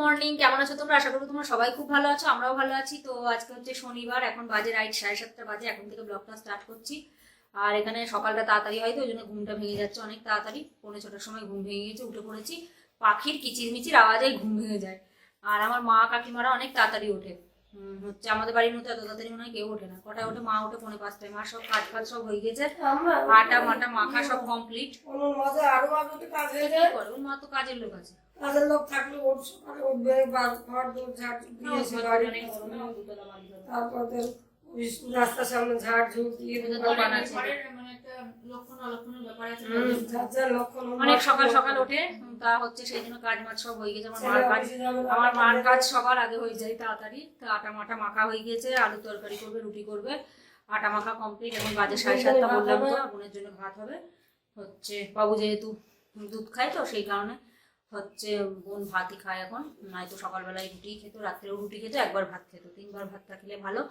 Morning কেমন আছো তোমরা? আশা করি তোমরা সবাই খুব ভালো আছো আমরাও ভালো আছি। তো আজকে হচ্ছে শনিবার এখন বাজে রাইট সাড়ে সাতটা বাজে এখন থেকে ব্লগটা স্টার্ট করছি। আর এখানে সকালটা তাড়াতাড়ি হয় তো ওই জন্য ঘুমটা ভেঙে যাচ্ছে অনেক তাড়াতাড়ি। পৌনে ছটার সময় ঘুম ভেঙে গেছে উঠে পড়েছি। পাখির কিচিরমিচির আওয়াজে ঘুম ভেঙে যায়। আর আমার মা কাকিমারা অনেক তাড়াতাড়ি ওঠে। হচ্ছে আমাদের বাড়ির মতো এত তাড়াতাড়ি মনে হয় কেউ ওঠে না। কটায় ওঠে? মা ওঠে পৌনে পাঁচটায়। মা সব কাজ ফাজ সব হয়ে গেছে আটা মাটা মাখা সব কমপ্লিট আরও আগে কাজ হয়ে যায়। ওর মা তো কাজের লোক আছে। কাজের লোক থাকলে ওর সকালে উঠবে ঘর দৌড় ঝাড় দিয়ে এসে বড় তারপর রাস্তার সামনে ঝাড় দিয়ে দোকান দোকান আছে। আছে। মানে একটা লক্ষণ অলক্ষণের ব্যাপার আছে। হুম, যার যার লক্ষণ অনেক সকাল সকাল ওঠে তা হচ্ছে সেই জন্য কাজ মাছ সব হয়ে গেছে আমার মার কাজ অফিসে যাবে না, আমার মার কাজ সবার আগে হয়ে যায় তাড়াতাড়ি তো আটা মাটা মাখা হয়ে গেছে আলু তরকারি করবে রুটি করবে আটা মাখা কমপ্লিট এখন বাজে সাড়ে সাতটা বললাম তো। বোনের জন্য ভাত হবে হচ্ছে বাবু যেহেতু দুধ খায় তো সেই কারণে হচ্ছে বোন ভাতই খায় এখন। নয়তো সকালবেলায় রুটি খেত রাত্রেও রুটি খেত একবার ভাত খেত। তিনবার ভাতটা খেলে ভালো।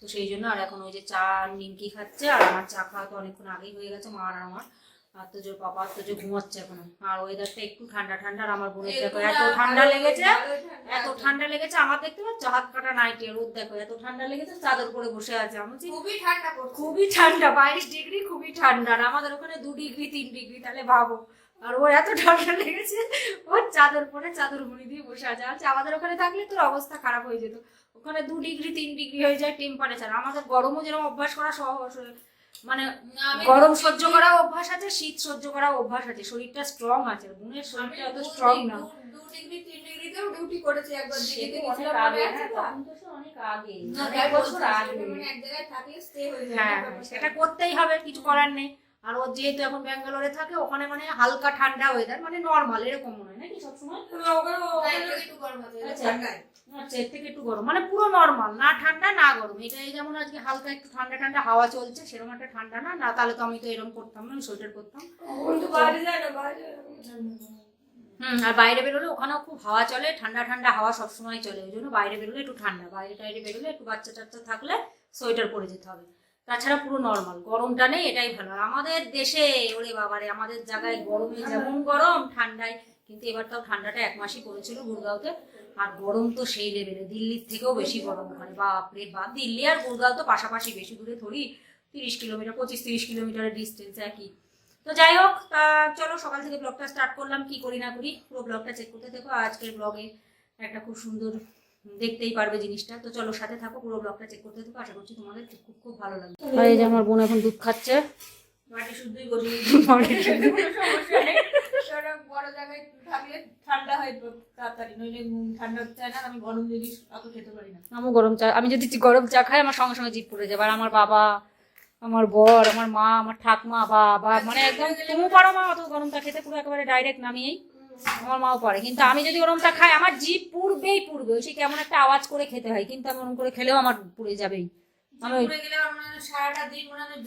তো সেই জন্য আর এখন ওই যে চা নিমকি খাচ্ছে আর আমার চা খাওয়া তো অনেকক্ষণ আগেই হয়ে গেছে মা আর আমার। আর তো যে পাপা তো যে ঘুমাচ্ছে এখনও। আর ওয়েদারটা একটু ঠান্ডা ঠান্ডা আর আমার বোনের দেখো এত ঠান্ডা লেগেছে এত ঠান্ডা লেগেছে। আমার দেখতে পাচ্ছ হাত কাটা নাইটে রোদ দেখো এত ঠান্ডা লেগেছে চাদর পরে বসে আছে। আমি খুবই ঠান্ডা খুবই ঠান্ডা বাইশ ডিগ্রি খুবই ঠান্ডা আর আমাদের ওখানে দু ডিগ্রি তিন ডিগ্রি তাহলে ভাবো। আর ওর এত ঠান্ডা লেগেছে ওর চাদর পরে চাদর মুড়ি দিয়ে বসে আছে। আচ্ছা আমাদের ওখানে থাকলে তোর অবস্থা খারাপ হয়ে যেত। ওখানে দু ডিগ্রি তিন ডিগ্রি হয়ে যায় টেম্পারেচার আমাদের গরমও যেরকম অভ্যাস করা সহজ মানে গরম সহ্য করা অভ্যাস আছে শীত সহ্য করা অভ্যাস আছে। শরীরটা স্ট্রং আছে বোনের শরীরটা অত স্ট্রং না। দু- ডিগ্রি তিন ডিগ্রিতেও ডিউটি করেছি একবার। দিল্লিতে গেছিলাম মনে আছে তো? তখন তো সে অনেক আগে, না, বছর আগে। এক জায়গায় থাকলে stay হয়ে যায়, সেটা করতেই হবে কিছু করার নেই। আর ও যেহেতু এখন ব্যাঙ্গালোরে থাকে ওখানে মানে হালকা ঠান্ডা ওয়েদার মানে নর্মাল এরকম মনে হয় নাকি সবসময়? গরম আচ্ছা। আচ্ছা এর থেকে একটু গরম মানে পুরো নর্মাল না ঠান্ডা না গরম। এটা এই যেমন আজকে হালকা একটু ঠান্ডা ঠান্ডা হাওয়া চলছে সেরকম একটা ঠান্ডা না না তাহলে তো আমি তো এরকম করতাম না আমি সোয়েটার করতাম হুম আর বাইরে বেরোলে ওখানেও খুব হাওয়া চলে ঠান্ডা ঠান্ডা হাওয়া সবসময় চলে ওই জন্য বাইরে বেরোলে একটু ঠান্ডা বাইরে টাইরে বেরোলে একটু বাচ্চা টাচ্চা থাকলে সোয়েটার পরে যেতে হবে। তাছাড়া পুরো নর্মাল গরমটা নেই, এটাই ভালো। আমাদের দেশে, ওরে বাবারে, আমাদের জায়গায় গরমে যেমন গরম, ঠান্ডায়, কিন্তু এবার তাও ঠান্ডাটা এক মাসই পড়েছিল গুরগাঁওতে, আর গরম তো সেই লেভেলে দিল্লির থেকেও বেশি গরম ওখানে বাপরে বাপ, দিল্লি আর গুরগাঁও তো পাশাপাশি বেশি দূরে থরি তিরিশ কিলোমিটার, পঁচিশ তিরিশ কিলোমিটারের ডিস্টেন্স একই। তো যাই হোক, তা চলো, সকাল থেকে ব্লগটা স্টার্ট করলাম, কি করি না করি, পুরো ব্লগটা চেক করতে থেকো আজকের ব্লগে একটা খুব সুন্দর দেখতেই পারবে জিনিসটা। তো চলো সাথে থাকো পুরো ব্লগটা চেক করতে থেকো। আশা করছি তোমাদের খুব খুব ভালো লাগবে। আর এই যে আমার বোন এখন দুধ খাচ্ছে। মাটি শুদ্ধই সমস্যা নেই। কারণ বড় জায়গায় থাকলে ঠান্ডা হয় তাড়াতাড়ি। নইলে ঠান্ডা চায় না আমি গরম জিনিস অত খেতে পারি না। আমি গরম চা আমি যদি গরম চা খাই আমার সঙ্গে সঙ্গে জিপ পড়ে যাবে। আর আমার বাবা আমার বর আমার মা আমার ঠাকমা বাবা মানে একদম তুমি পারো মা অত গরম চা খেতে। পুরো একেবারে ডাইরেক্ট নামিয়েই আমার মাও পারে কিন্তু আমি যদি ওরমটা খাই আমার জিভ পুড়বেই পুড়বে। সে কেমন একটা আওয়াজ করে খেতে হয় কিন্তু আমি ওরকম করে খেলেও আমার পুড়ে যাবেই। আমি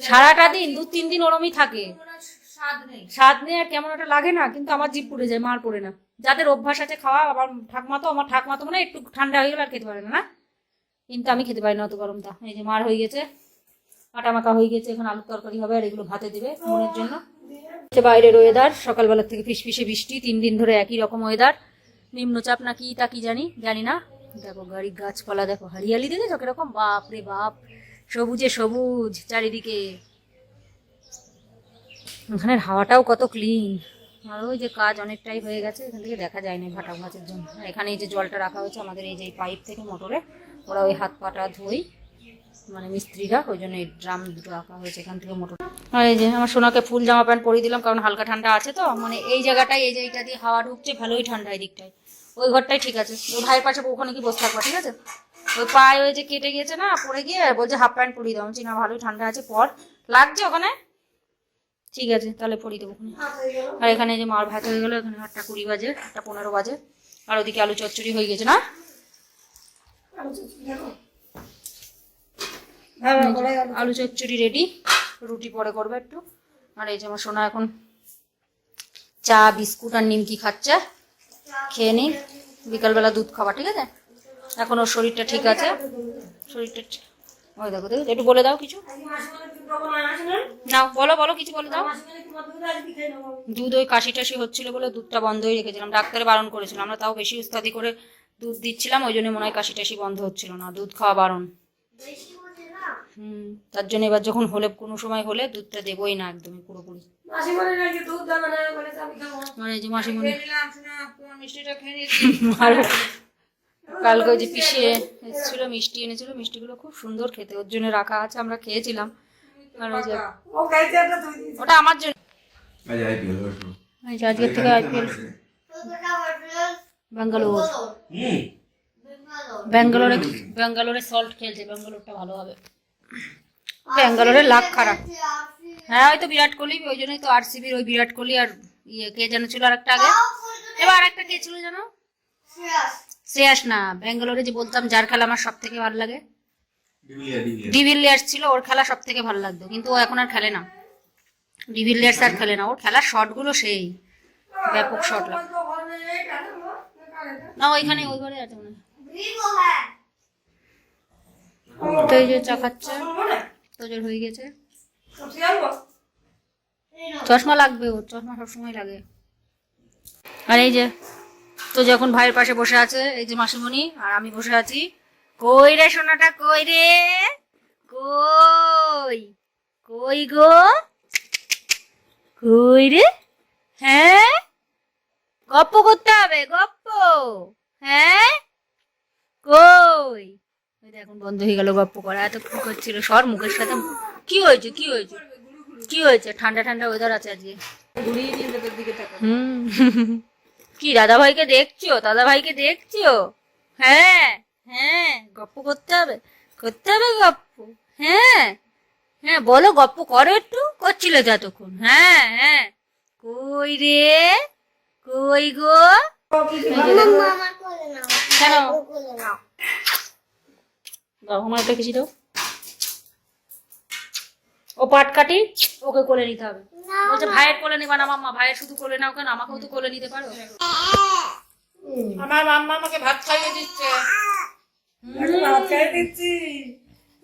সারাটা দিন দু তিন দিন ওরমই থাকে। স্বাদ নেই। আর কেমন একটা লাগে না কিন্তু আমার জিভ পুড়ে যায় মার পড়ে না। যাদের অভ্যাস আছে খাওয়া আবার ঠাকমা তো আমার ঠাকমা তো মানে একটু ঠান্ডা হয়ে গেলে আর খেতে পারে না না? কিন্তু আমি খেতে পারি না অত গরমটা। এই যে মার হয়ে গেছে আটা মাখা হয়ে গেছে এখন আলুর তরকারি হবে আর এগুলো ভাতে দিবে মনের জন্য। বাইরের ওয়েদার সকালবেলা থেকে ফিসফিসে বৃষ্টি, তিন দিন ধরে একই রকম ওয়েদার নিম্নচাপ না কি তা কি জানি? জানি না। দেখো গাড়ি, গাছপালা, দেখো হরিয়ালি দেখেছ কীরকম? বাপ রে বাপ। সবুজে সবুজ, চারিদিকে। ওখানের হাওয়াটাও কত ক্লিন আর ওই যে কাজ অনেকটাই হয়ে গেছে, এখান থেকে দেখা যায় না ভাটা মাছের জন্য এখানে এই যে জলটা রাখা হয়েছে আমাদের এই যে পাইপ থেকে মোটরে, ওরা ওই হাত পাটা ধুই মানে মিস্ত্রিরা ওই জন্য এই ড্রাম দুটো রাখা হয়েছে এখান থেকে মোটর। আর এই যে আমার সোনাকে ফুল জামা প্যান্ট পরিয়ে দিলাম কারণ হালকা ঠান্ডা আছে তো মানে এই জায়গাটায় এই এইটা দিয়ে হাওয়া ঢুকছে ভালোই ঠান্ডা এই দিকটায় ওই ঘরটাই ঠিক আছে। ওই ভাইয়ের পাশে ওখানে কি বসে থাকবা ঠিক আছে? ওই পায়ে ওই যে কেটে গিয়েছে না পড়ে গিয়ে বলছে হাফ প্যান্ট পরিয়ে দাও। আমি বলছি, না ভালোই ঠান্ডা আছে পর। লাগছে ওখানে? ঠিক আছে তাহলে পরিয়ে দেবো ওখানে। আর এখানে যে মার ভাত হয়ে গেলো এখানে আটটা কুড়ি বাজে আটটা পনেরো বাজে। আর ওদিকে আলু চচ্চড়ি হয়ে গেছে না? আলু আলু চচ্চড়ি রেডি রুটি পরে করবে একটু। আর এই যে আমার সোনা এখন চা বিস্কুট আর নিমকি খাচ্ছে। খেয়ে নিই বিকালবেলা দুধ খাবার ঠিক আছে? এখন ওর শরীরটা ঠিক আছে। শরীরটা ওই দেখো দেখো একটু বলে দাও কিছু। নাও বলো বলো কিছু বলে দাও। দুধ ওই কাশি টাশি হচ্ছিল বলে দুধটা বন্ধই রেখেছিলাম। ডাক্তারে বারণ করেছিল আমরা তাও বেশি উস্তাদি করে দুধ দিচ্ছিলাম ওই জন্য মনে হয় কাশি টাশি বন্ধ হচ্ছিল না। দুধ খাওয়া বারণ। হুম তার জন্য এবার যখন হলে কোনো সময় হলে দুধটা দেবোই না একদমই পুরোপুরি। মানে যে মাসিমণি। আর কালকে ওই যে পিসিয়ে এসেছিল মিষ্টি এনেছিল মিষ্টিগুলো খুব সুন্দর খেতে ওর জন্য রাখা আছে আমরা খেয়েছিলাম। আর ওই যে ওটা আমার জন্য। আজ আইপিএল শুরু এই যে আজকের থেকে আইপিএল ব্যাঙ্গালোর। ব্যাঙ্গালোরে ব্যাঙ্গালোরে সল্ট খেলছে ব্যাঙ্গালোরটা ভালো হবে। ব্যাঙ্গালোরের লাখ খারাপ। হ্যাঁ ওই তো বিরাট কোহলি ওই জন্যই তো আরসিবির ওই বিরাট কোহলি আর ইয়ে কে যেন ছিল আর একটা আগে এবার আর একটা কে ছিল যেন শ্রেয়াস। না ব্যাঙ্গালোরে যে বলতাম যার খেলা আমার সব থেকে ভালো লাগে। ডিভিলিয়ার ডিভিলিয়ার ডিভিলিয়ার্স ছিল ওর খেলা সব থেকে ভালো লাগতো কিন্তু ও এখন আর খেলে না। ডিভিলিয়ার্স আর খেলে না ওর খেলার শটগুলো সেই ব্যাপক শট। লাগে না। না ওইখানে ওই ঘরে আছে মনে হয়। তো এই যে চা খাচ্ছে। হয়ে গেছে। চশমা লাগবে ওর, চশমা সবসময় লাগে। আর এই যে, তো যখন ভাইয়ের পাশে বসে আছে, এই যে মাসিমণি, আর আমি বসে আছি। কই রে সোনাটা, কই রে? কই? কই গো? কই রে? হ্যাঁ? গপ্প করতে হবে, গপ্প। হ্যাঁ? কই? দেখুন বন্ধ হয়ে গেল গপ্প করা এত করছিল সর মুখের সাথে কি হয়েছে কি হয়েছে কি হয়েছে ঠান্ডা ঠান্ডা ওয়েদার আছে আজকে কি দাদা ভাইকে দেখছ দাদা ভাইকে দেখছ হ্যাঁ হ্যাঁ গপ্প করতে হবে করতে হবে গপ্প হ্যাঁ হ্যাঁ বলো গপ্প করো একটু করছিল যতক্ষণ হ্যাঁ হ্যাঁ কই রে কই গো কেন দাও আমার একটা কিছু দাও। ও পাট কাটি ওকে কোলে নিতে হবে। বলছে ভাইয়ের কোলে নেবা না মাম্মা ভাইয়ের শুধু কোলে নাও কেন? আমাকেও তো কোলে নিতে পারো। আমার মাম্মা আমাকে ভাত খাইয়ে দিচ্ছে। ভাত খাইয়ে দিচ্ছি।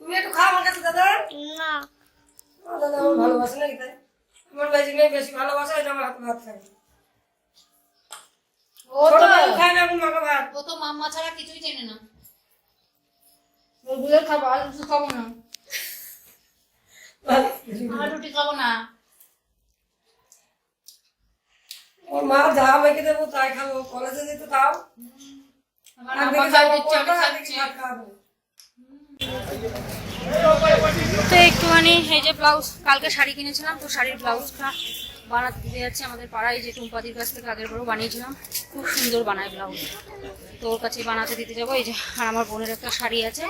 তুমি একটু খাও আমার কাছে দাদা। ও দাদা আমার ভালোবাসে নাকি তাই। আমার বেশি মেয়ে বেশি ভালোবাসে এটা আমার হাতে ভাত খাই। ও তো খায় না মাকে ভাত? ও তো মাম্মা ছাড়া কিছুই চেনে না। ওগুলো খাব আর কিছু খাব না। আর রুটি খাব না। ওর মা যা মেখে দেবো তাই খাব কলেজে যেতে তাও তো একটুখানি এই যে ব্লাউজ কালকে শাড়ি কিনেছিলাম তো শাড়ির ব্লাউজটা বানাতে যাচ্ছে আমাদের পাড়ায় যে টুম্পাদির কাছ থেকে আগের বারও বানিয়েছিলাম। খুব সুন্দর বানায় ব্লাউজ। তো ওর কাছে বানাতে দিতে যাব এই যে আর আমার বোনের একটা শাড়ি আছে।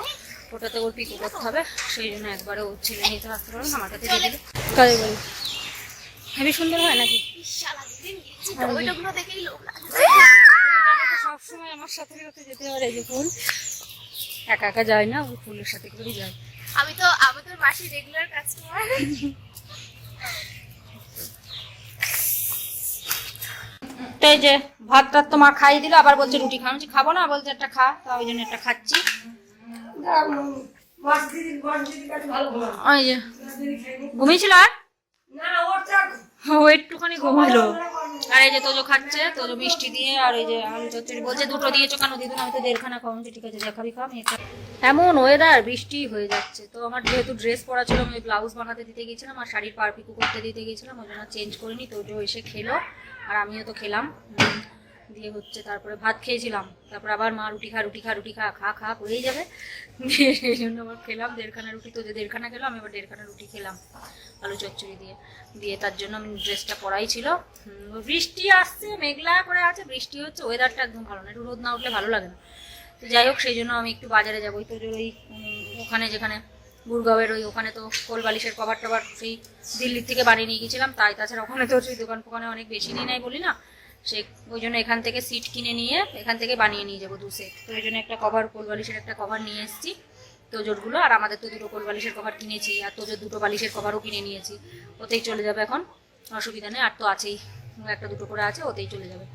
ওটাতে ওর পিকো করতে হবে সেই জন্য একবারে ও ছেলে নিতে আসতে পারবে না, আমার কাছে দিয়ে দিলে কাজে বলি? হেবি সুন্দর হয় নাকি? সবসময় আমার সাথে সাথে যেতে পারে এই যে ফুল। একা একা যায় না ওই ফুলের সাথে করেই যায়। আমি তো আমি তো মাসি রেগুলার কাস্টমার এই যে ভাত টাত তো মা খাইয়ে দিল আবার বলছে রুটি খাওয়া খাব না বলছে একটা খা। তো ওই জন্য একটা খাচ্ছি। ঘুমিয়েছিল আর? ও একটুখানি ঘুমালো। আর এই যে তোজো খাচ্ছে তোজো মিষ্টি দিয়ে আর এই যে আলু চচ্চড়ি। বলছে দুটো দিয়েছ কেন দিদুন আমি তো দেড়খানা খাওয়া ঠিক আছে যা খাবি খা আমি একটা এমন ওয়েদার বৃষ্টি হয়ে যাচ্ছে। তো আমার যেহেতু ড্রেস পরা ছিল আমি ব্লাউজ বানাতে দিতে গেছিলাম আর শাড়ির পার পিকু করতে দিতে গেছিলাম ওই জন্য চেঞ্জ করিনি তোজো এসে খেলো। আর আমিও তো খেলাম। দিয়ে হচ্ছে তারপরে ভাত খেয়েছিলাম। তারপর আবার মা রুটি খা রুটি খা রুটি খা খা খা করেই যাবে। সেই জন্য আবার খেলাম, দেড়খানা রুটি তো যে দেড়খানা খেলো আমি আবার দেড়খানা রুটি খেলাম আলু চচ্চড়ি দিয়ে। দিয়ে তার জন্য আমি ড্রেসটা পরাই ছিল। বৃষ্টি আসছে, মেঘলা করে আছে, বৃষ্টি হচ্ছে ওয়েদারটা একদম ভালো না, একটু রোদ না উঠলে ভালো লাগে না। তো যাই হোক, সেই জন্য আমি একটু বাজারে যাব। ওই তো ওই ওখানে যেখানে গুরগাঁওয়ের ওই ওখানে তো কোল বালিশের কভার টভার সেই দিল্লির থেকে বানিয়ে নিয়ে গেছিলাম তাই তাছাড়া ওখানে তো সেই দোকান ফোকানে অনেক বেশি নিয়ে নেয় বলি না। সে ওই জন্য এখান থেকে সিট কিনে নিয়ে এখান থেকে বানিয়ে নিয়ে যাব দু সেট তো ওই জন্য একটা কভার কোল বালিশের একটা কভার নিয়ে এসেছি তোজোরগুলো আর আমাদের তো দুটো কোল বালিশের কভার কিনেছি, আর তোজোর দুটো বালিশের কভারও কিনে নিয়েছি। ওতেই চলে যাবে এখন, অসুবিধা নেই, আর তো আছেই। একটা দুটো করে আছে, ওতেই চলে যাবে।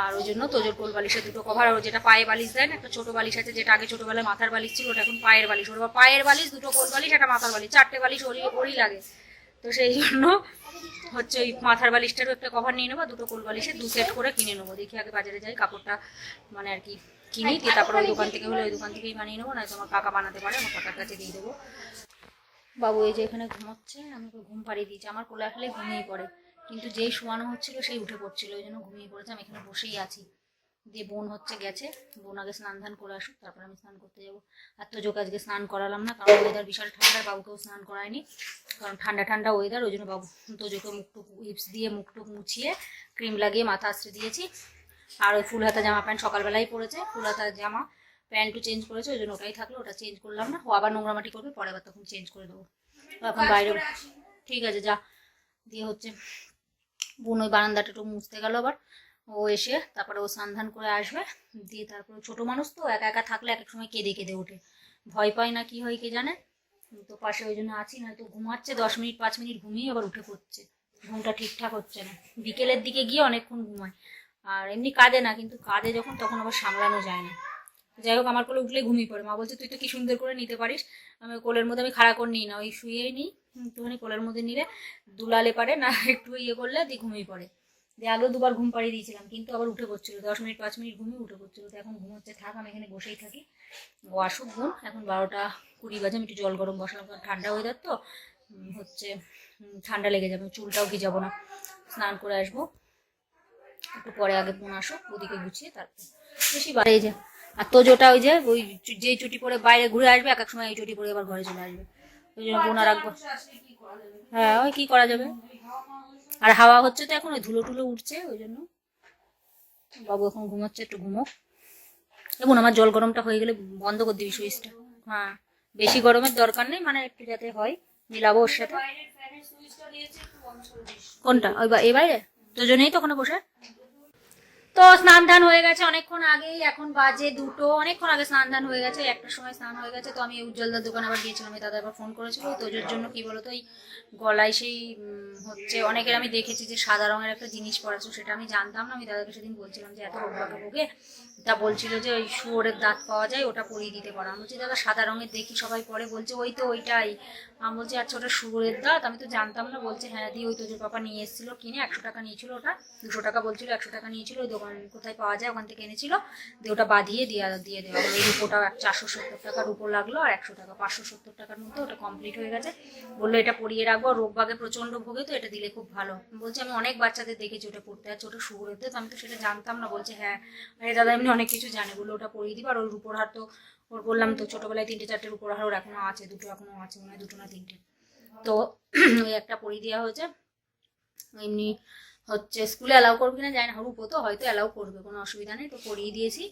আর ওই জন্য তোজোর কোল বালিশের দুটো কভার আর যেটা পায়ে বালিশ দেয় না, একটা ছোটো বালিশ আছে, যেটা আগে ছোটোবেলায় মাথার বালিশ ছিল, ওটা এখন পায়ের বালিশ। ওর আবার পায়ের বালিশ, দুটো কোল বালিশ, একটা মাথার বালিশ, চারটে বালিশ ওরই ওরই লাগে। তো সেই জন্য হচ্ছে ওই মাথার বালিশটারও একটা কভার নিয়ে নেব, দুটো কোল বালিশে দু সেট করে কিনে নেব। দেখি আগে বাজারে যাই, কাপড়টা মানে আর কি কিনি, দিয়ে তারপরে ওই দোকান থেকে হলে ওই দোকান থেকেই বানিয়ে নেব না তোমার কাকা বানাতে পারে, আমার কাকার কাছে দিয়ে দেবো। বাবু এই যে এখানে ঘুমোচ্ছে, আমি ঘুম পাড়িয়ে দিয়েছি। আমার কোলে আসলে ঘুমিয়ে পড়ে, কিন্তু যেই শোয়ানো হচ্ছিল সেই উঠে পড়ছিল, ওই জন্য ঘুমিয়ে পড়েছে, আমি এখানে বসেই আছি। দিয়ে বোন হচ্ছে গেছে। বোন আগে স্নান ধান করে আসুক তারপর আমি স্নান করতে যাব। আর তো যোগ আজকে স্নান করালাম না কারণ ওয়েদার বিশাল ঠান্ডা বাবুকেও স্নান করায়নি। কারণ ঠান্ডা ঠান্ডা ওয়েদার ওই জন্য বাবু তোজোকে মুখটুক হিপস দিয়ে মুখটুক মুছিয়ে ক্রিম লাগিয়ে মাথা আশ্রে দিয়েছি। আর ওই ফুল হাতা জামা প্যান্ট সকালবেলাই পরেছে। ফুল হাতা জামা প্যান্টও চেঞ্জ করেছে ওই জন্য ওটাই থাকল ওটা চেঞ্জ করলাম না। ও আবার নোংরামাটি করবে পরে আবার তখন চেঞ্জ করে দেবো। এখন বাইরে ঠিক আছে যা। দিয়ে হচ্ছে বোন ওই বারান্দাটা একটু মুছতে গেল আবার। ও এসে তারপরে ও সন্ধান করে আসবে। দিয়ে তারপরে ছোট মানুষ তো, একা একা থাকলে এক এক সময় কেঁদে কেঁদে ওঠে। ভয় পায় না কি হয় কে জানে? তো পাশে ওই জন্য আছি, নয়তো ঘুমাচ্ছে, দশ মিনিট, পাঁচ মিনিট ঘুমিয়ে আবার উঠে পড়ছে। ঘুমটা ঠিকঠাক হচ্ছে না। বিকেলের দিকে গিয়ে অনেকক্ষণ ঘুমায়। আর এমনি কাঁদে না, কিন্তু কাঁদে যখন তখন আবার সামলানো যায় না। যাই হোক, আমার কোলে উঠলে ঘুমিয়ে পড়ে। মা বলছে, তুই তো কি সুন্দর করে নিতে পারিস। আমি কোলের মধ্যে, আমি খাড়া করে নিই না। ওই শুয়েই নিই একটুখানি কোলের মধ্যে নিলে দুলালে পারে, না একটু ইয়ে করলে দিয়ে ঘুমিয়ে পড়ে। দিয়ে আগেও দুবার ঘুম পাড়িয়ে দিয়েছিলাম, কিন্তু আবার উঠে পড়ছিল। দশ মিনিট, পাঁচ মিনিট ঘুমিয়ে উঠে পড়ছিল। তো এখন ঘুম হচ্ছে থাক, আমি এখানে বসেই থাকি। ও আসুক ঘুম, এখন বারোটা কুড়ি বাজে, আমি একটু জল গরম বসালাম, কারণ ঠান্ডা ওয়েদার তো। হচ্ছে ঠান্ডা লেগে যাবে চুলটাও কি যাব না। স্নান করে আসব। একটু পরে আগে বোন আসুক, ওদিকে গুছিয়ে তারপর বেশি বাড়ে। যে, আর তো তোজোটা ওই যে, ওই যেই চুটি পরে বাইরে ঘুরে আসবে, এক এক সময় এই চুটি পরে আবার ঘরে চলে আসবে। ওই জন্য বোন রাখব। হ্যাঁ ওই কি করা যাবে? আর হাওয়া হচ্ছে তো এখন ওই ধুলো টুলো উঠছে, ওই জন্য। বাবু এখন ঘুমাচ্ছে, একটু ঘুমো এবং আমার জল গরমটা হয়ে গেলে বন্ধ করে দিবি সুইচটা। হ্যাঁ বেশি গরমের দরকার নেই মানে একটু যাতে হয়, মিলাবো ওর সাথে। কোনটা? ওই এই বাইরে? দুজনেই তো ওখানে বসে? তো স্নান ধান হয়ে গেছে অনেকক্ষণ আগেই, এখন বাজে দুটো। অনেকক্ষণ আগে স্নান ধান হয়ে গেছে, একটার সময় স্নান হয়ে গেছে। তো আমি উজ্জ্বলদার দোকানে আবার গিয়েছিলাম আমি দাদা আবার ফোন করেছিল। তোজোর জন্য কি বলতো এই গলায় সেই হচ্ছে অনেকের আমি দেখেছি যে সাদা রঙের একটা জিনিস পড়াছো সেটা আমি জানতাম না। আমি দাদাকে সেদিন বলছিলাম যে এত রোগবাকে ভোগে তা বলছিল যে ওই শুয়োরের দাঁত পাওয়া যায়, ওটা পরিয়ে দিতে পারো। আমি বলছি, দাদা, সাদা রঙের দেখি সবাই পরে। বলছে, ওই তো ওইটাই। আমি বলছি আচ্ছা ওটা শুয়োরের দাঁত? আমি তো জানতাম না। বলছে হ্যাঁ দিয়ে ওই তো যে পাপা নিয়ে এসেছিল কিনে, একশো টাকা নিয়েছিল ওটা, দুশো টাকা বলছিল, একশো টাকা নিয়েছিল, ওই দোকান কোথায় পাওয়া যায় ওখান থেকে এনেছিল, দিয়ে ওটা বাঁধিয়ে দিয়ে দিয়ে দেওয়া। এই রুপোটা চারশো সত্তর টাকার উপর লাগল, আর একশো টাকা, পাঁচশো সত্তর টাকার মধ্যে ওটা কমপ্লিট হয়ে গেছে। বলল, এটা পরিয়ে রাখব, আর রোগবাগে প্রচণ্ড ভোগে, তো এটা দিলে খুব ভালো। বলছে, আমি অনেক বাচ্চাদের দেখেছি ওটা পড়তে আছে ওটা শুয়োরের তো আমি তো সেটা জানতাম না। বলছে হ্যাঁ। আরে দাদা, এমনি অনেক কিছু জানে বলে ওটা পরিয়ে দিবা, আর ওই রুপোর হার তো, ওর বললাম তো ছোটবেলায় তিনটে চারটে রুপোর হার ওর এখনও আছে, দুটো এখনও আছে, মনে দুটো না তিনটে। তো ওই একটা পরিয়ে দেওয়া হয়েছে। এমনি হচ্ছে স্কুলে অ্যালাউ করবে কিনা জানি না রূপো তো হয়তো অ্যালাউ করবে, কোনো অসুবিধা নেই, তো পরিয়ে দিয়েছি।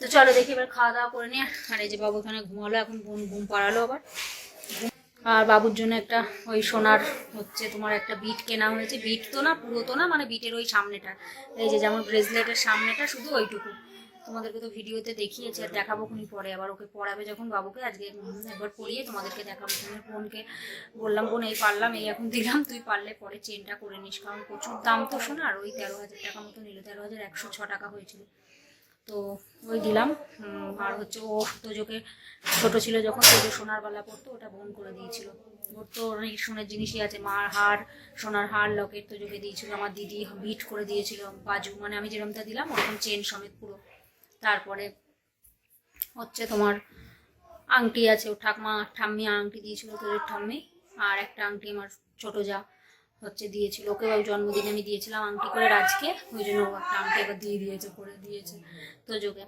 তো চলো দেখি এবার খাওয়া দাওয়া করে নিয়ে আর এই যে বাবু ওখানে ঘুমালো, এখন ঘুম ঘুম পাড়ালো আবার। আর বাবুর জন্য একটা ওই সোনার হচ্ছে তোমার একটা বিট কেনা হয়েছে। বিট তো না, পুরো তো না মানে বিটের ওই সামনেটা। এই যে যেমন ব্রেসলেটের সামনেটা, শুধু ওইটুকু। তোমাদেরকে তো ভিডিওতে দেখিয়েছি, আর দেখাবো খুনি পরে। আবার ওকে পড়াবে যখন বাবুকে, আজকে একবার পড়িয়ে তোমাদেরকে দেখাবো। তুমি বোনকে বললাম, বোন, এই পারলাম, এই এখন দিলাম। তুই পারলে পরে চেনটা করে নিস, কারণ প্রচুর দাম তো শোনার ওই তেরো হাজার টাকা মতো নিল, তেরো হাজার একশো ছ টাকা হয়েছিল। তো ওই দিলাম। আর হচ্ছে ও তোজোকে ছোট ছিল যখন তোজো সোনার বালা পড়তো ওটা বোন করে দিয়েছিল। ওর তো অনেক সোনার জিনিসই আছে, মার হার, সোনার হার, লকেট তোজোকে দিয়েছিল, আমার দিদি বিট করে দিয়েছিল, বাজু মানে আমি যেরকমটা দিলাম, ওরকম চেন সমেত পুরো। তারপরে হচ্ছে তোমার আংটি আছে, ও ঠাকমা, ঠাম্মি আংটি দিয়েছিল তোদের ঠাম্মি, আর একটা আংটি আমার ছোট যা হচ্ছে দিয়েছিল। ওকে জন্মদিনে আমি দিয়েছিলাম আংটি করে রাজকে ওই জন্য ও একটা আংটি এবার দিয়ে দিয়েছে, করে দিয়েছে তো যোগে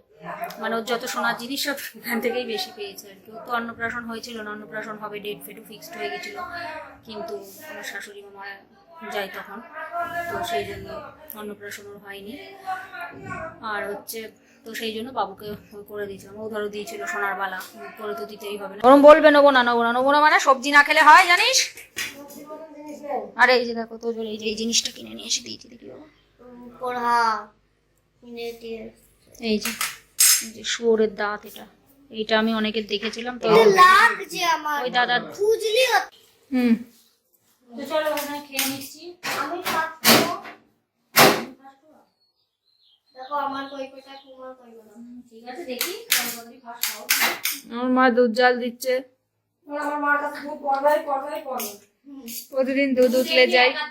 মানে ওর যত সোনার জিনিস সব এখান থেকেই বেশি পেয়েছে আর কি। তো অন্নপ্রাশন হয়েছিল না অন্নপ্রাশন হবে ডেট ফেটও ফিক্সড হয়ে গেছিল, কিন্তু আমার শাশুড়ি মা মারা যায় তখন, তো সেই জন্য অন্নপ্রাশন ওর হয়নি। আর হচ্ছে তো সেই জন্য বাবুকে করে দিয়েছিলাম। ও ধরো দিয়েছিল সোনার বালা করে তো দিতেই হবে না। ওরম বলবে নেব না নেব না নেব না মানে সবজি না খেলে হয় জানিস? আরে এই যে দেখো তো এই যে এই জিনিসটা কিনে নিয়ে এসে দিয়েছি দেখি বাবা। এই যে যে শুয়োরের দাঁত এটা এইটা আমি অনেকের দেখেছিলাম তো ওই দাদা হুম। তো চলো খেয়ে নিচ্ছি। আমি খাব দেখো আমার কই কোটা তোমার কই কোটা হুম, ঠিক আছে দেখি কত কতটি খাস খাও আমার মা দুধ জাল দিচ্ছে। প্রতিদিন দুধ উতলে যাই হয়?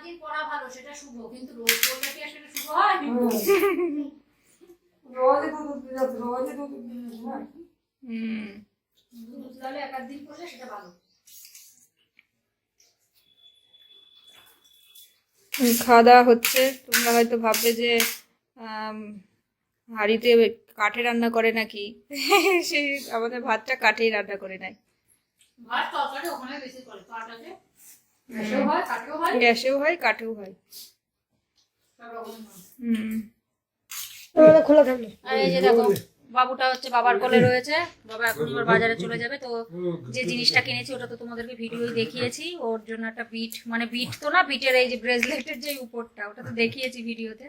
খাওয়া দাওয়া হচ্ছে তোমরা হয়তো ভাববে যে হাঁড়িতে কাঠে রান্না করে নাকি? সেই আমাদের ভাতটা কাঠেই রান্না করে নেয়। ভাত তরকারি ওখানে বেশি করে কাটাতে গ্যাসেও হয় হয়। হয় কাঠেও হয়। হয়। হুম। খোলা থাকলে। এই যে দেখো। বাবুটা হচ্ছে বাবার কোলে রয়েছে। বাবা এখন এবার বাজারে চলে যাবে তো যে জিনিসটা কিনেছি ওটা তো তোমাদেরকে ভিডিওই দেখিয়েছি। ওর জন্য একটা বিট মানে বিট তো না বিটের এই যে ব্রেসলেটের যে উপরটা ওটা তো দেখিয়েছি ভিডিওতে।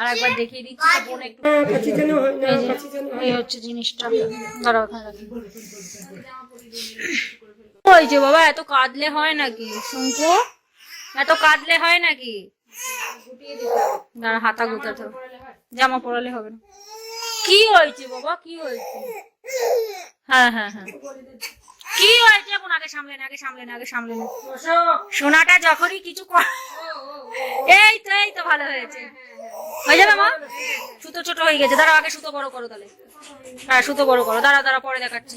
আর একবার দেখিয়ে দিচ্ছি বোন একটু হয় এই হচ্ছে জিনিসটা। ওখানে রাখি। হয়েছে বাবা এত কাঁদলে হয় নাকি? শঙ্কু এত কাঁদলে হয় নাকি? দাঁড়া হাতা গুতাতে। জামা পরালে হবে না। কি হয়েছে বাবা? কি হয়েছে? হ্যাঁ হ্যাঁ হ্যাঁ। কি হয়েছে? এখন আগে সামলে না আগে সামলে না আগে সামলে না। সোনাটা যখনই কিছু এই তো এই তো ভালো হয়েছে। হয়ে যাবে মা? সুতো ছোট হয়ে গেছে। দাঁড়াও আগে সুতো বড় করো তাহলে। হ্যাঁ সুতো বড় করো। দাঁড়া দাঁড়া পরে দেখাচ্ছি।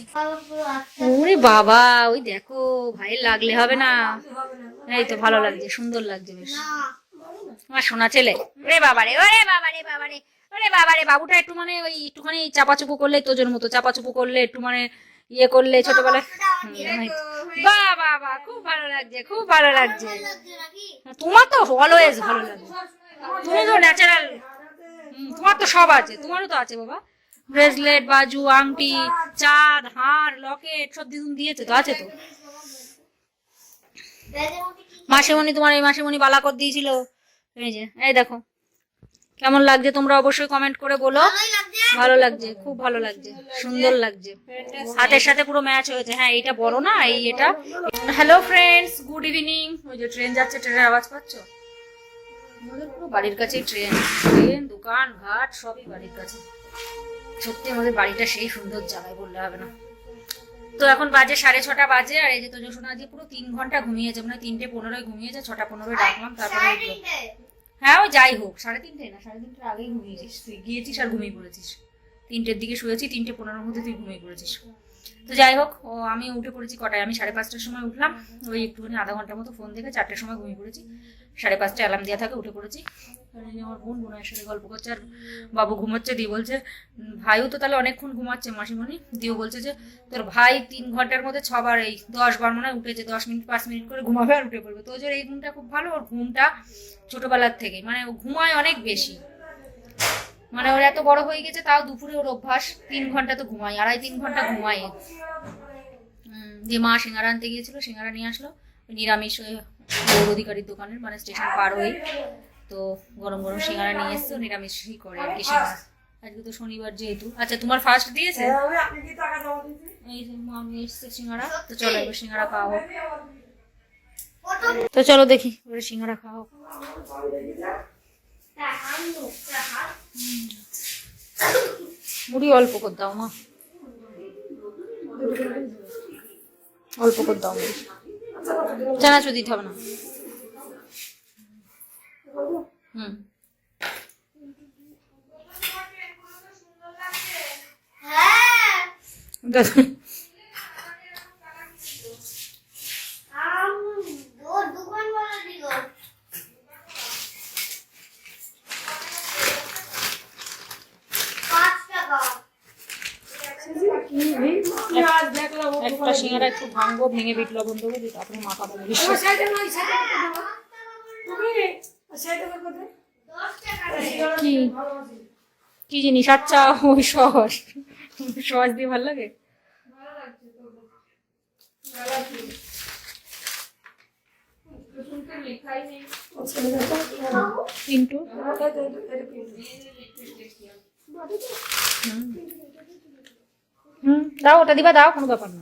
ওরে বাবা ওই দেখো ভাইয়ের লাগলে হবে না। এই তো ভালো লাগছে সুন্দর লাগছে বেশ। আমার সোনা ছেলে। রে বাবা রে ওরে বাবারে ওরে বাবারে। বাবারে ওরে বাবারে বাবুটা একটু মানে ওই একটুখানি চাপাচুপু করলে তোজোর মতো চাপাচুপু করলে একটু মানে ইয়ে করলে ছোটবেলায় বাহ বাহ খুব ভালো লাগছে খুব ভালো লাগছে। লাগছে তোমার তো অলওয়েজ ভালো লাগে। তুমি তো ন্যাচারাল তোমার তো সব আছে তোমারও তো আছে বাবা। ব্রেসলেট বাজু আংটি চাঁদ হার লকেট সব দিদুন দিয়েছে তো আছে তো। মাসিমণি তোমার এই মাসিমণি বালাকর দিয়েছিল। এই যে এই দেখো। কেমন লাগছে তোমরা অবশ্যই কমেন্ট করে বলো। ভালো লাগছে খুব ভালো লাগছে সুন্দর লাগছে। হাতের সাথে পুরো ম্যাচ হয়েছে। হ্যাঁ এটা বড় না এই এটা। হ্যালো ফ্রেন্ডস গুড ইভিনিং ওই যে ট্রেন যাচ্ছে ট্রেনের আওয়াজ পাচ্ছ? আমাদের পুরো বাড়ির কাছেই ট্রেন ট্রেন দোকান ঘাট সবই বাড়ির কাছে। সত্যি আমাদের বাড়িটা সেই সুন্দর জায়গায় বললে হবে না। তো এখন বাজে সাড়ে ছটা বাজে আর এই যে তোজো শোনা যে পুরো তিন ঘণ্টা ঘুমিয়েছে। মানে তিনটে পনেরোয় ঘুমিয়েছে ছটা পনেরোয় ডাকলাম তারপরে। হ্যাঁ ওই যাই হোক, সাড়ে তিনটে না, সাড়ে তিনটের আগেই ঘুমিয়েছিস তুই গিয়েছিস আর ঘুমিয়ে পড়েছিস। তিনটের দিকে শুয়েছি, তিনটে পনেরোর মধ্যে তুই ঘুমিয়ে পড়েছিস। তো যাই হোক ও আমি উঠে পড়েছি কটায়? আমি সাড়ে পাঁচটার সময় উঠলাম। ওই একটুখানি আধা ঘণ্টার মতো ফোন দেখে চারটের সময় ঘুমিয়ে পড়েছি। সাড়ে পাঁচটা অ্যালার্ম দেওয়া থাকে উঠে পড়েছি। যে আমার বোন বোনের সাথে গল্প করছে আর বাবু ঘুমোচ্ছে দিয়ে বলছে ভাইও তো তাহলে অনেকক্ষণ ঘুমাচ্ছে মাসিমণি। দিও বলছে যে তোর ভাই তিন ঘণ্টার মধ্যে ছবার এই দশ বার মনে হয় উঠেছে দশ মিনিট পাঁচ মিনিট করে ঘুমাবে আর উঠে পড়বে। তো জন্য এই ঘুমটা খুব ভালো ওর ঘুমটা ছোটবেলার থেকে মানে ও ঘুমায় অনেক বেশি। মানে ওর এত বড় হয়ে গেছে, তাও দুপুরে ওর অভ্যাস, তিন ঘণ্টা তো ঘুমায়, আড়াই, তিন ঘণ্টা ঘুমায়। দিয়ে মা সিঙ্গারা আনতে গিয়েছিল, সিঙ্গারা নিয়ে আসলো নিরামিষ ওই গৌর অধিকারীর দোকানের মানে স্টেশন পার হয়ে তো গরম গরম সিঙ্গারা নিয়ে এসছে নিরামিষই করে আর কি আজকে তো শনিবার যেহেতু। আচ্ছা তোমার ফার্স্ট দিয়েছে? এই মা সিঙ্গারা, তো চলো এবার সিঙ্গারা খাওয়া তো চলো দেখি, এবারে সিঙ্গারা খাওয়া মুড়ি অল্প করে দাও মা। অল্প করে দাও মুড়ি চানাচুর দিতে হবে না। হুম। হ্যাঁ দাদা আম ওর দোকান বলা দিল পাঁচ টাকা আমি আজ দেখলাম ও একটা সিঙ্গারা একটু ভাঙবো ভেঙে বিট লবণ দেবো দিয়ে তারপরে মাখা দেবো কি? কি জিনিস? আচ্ছা ওই সস। সস দিয়ে ভালো লাগে? হুম দাও ওটা দিবা দাও কোনো ব্যাপার না